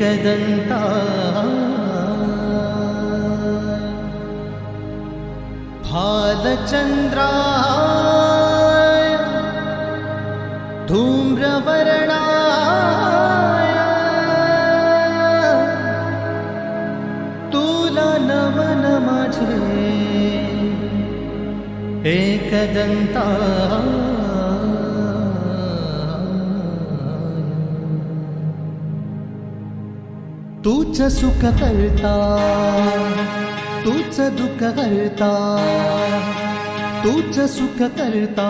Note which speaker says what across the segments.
Speaker 1: एकदंता भालचंद्राय धूम्रवर्णाय तुला नमन माझे एकदंता तूच सुख करता तूच दुःख करता तूच सुख करता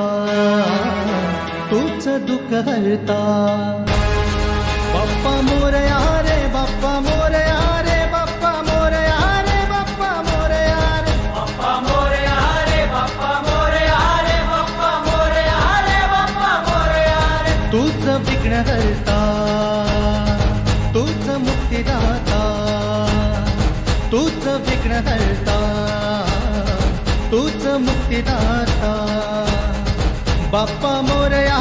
Speaker 1: तूच दुःख करता. बाप्पा मोरया रे बाप्पा मोरया रे बाप्पा मोरया रे बाप्पा मोरया रे. बाप्पा मोरया रे बाप्पा मोरया रे बाप्पा मोरया रे बाप्पा मोरया रे. तूच विघ्न करता दाता तूच विघ्न दलता तूच मुक्तिदाता बाप्पा मोरया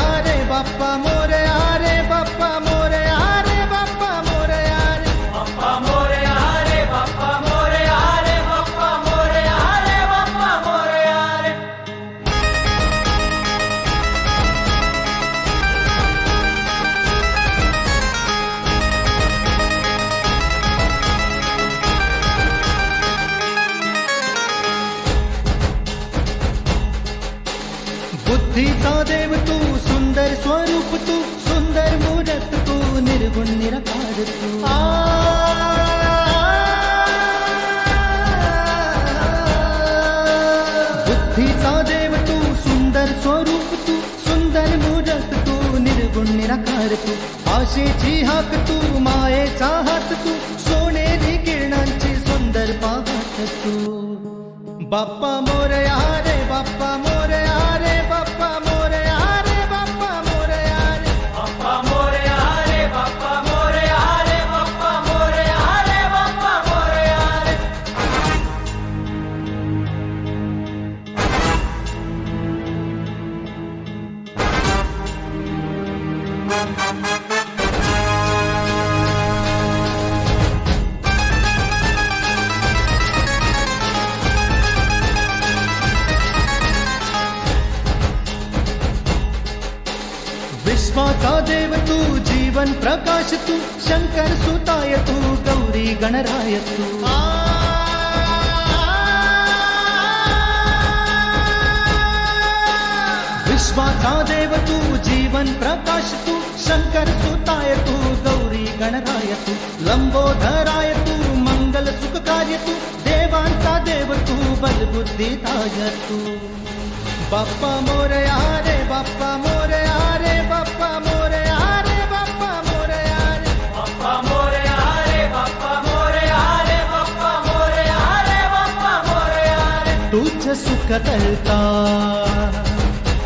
Speaker 1: बुद्धीचा देव तू सुंदर स्वरूप तू सुंदर मूरत तू निर्गुण निरकार तू बुद्धीचा देव तू सुंदर स्वरूप तू सुंदर मूरत तू निर्गुण निराकार तू आशेची हाक तू मायेचा हात तू सोनेरी किरणांची सुंदर पाहत तू बाप्पा मोरया विश्वाचा देव तू जीवन प्रकाश तू शंकर सुताय तू गौरी गणराय तू विश्वाचा देव तू जीवन प्रकाश तू शंकर सुताय तू गौरी गणराय तू लंबोधराय तू मंगल सुख कार्य तू देवांचा देव तू बलबुद्धीदाय तू बाप्पा मोरया रे बाप्पा मोरया तूच सुख करता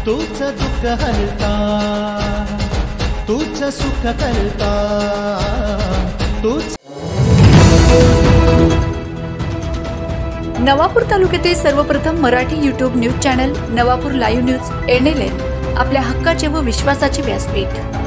Speaker 1: तूच दुःख हरता तूच सुख करता तूच
Speaker 2: नवापूर तालुक्यातील सर्वप्रथम Marathi YouTube news channel Navapur live news N आपल्या हक्काचे व विश्वासाचे व्यासपीठ.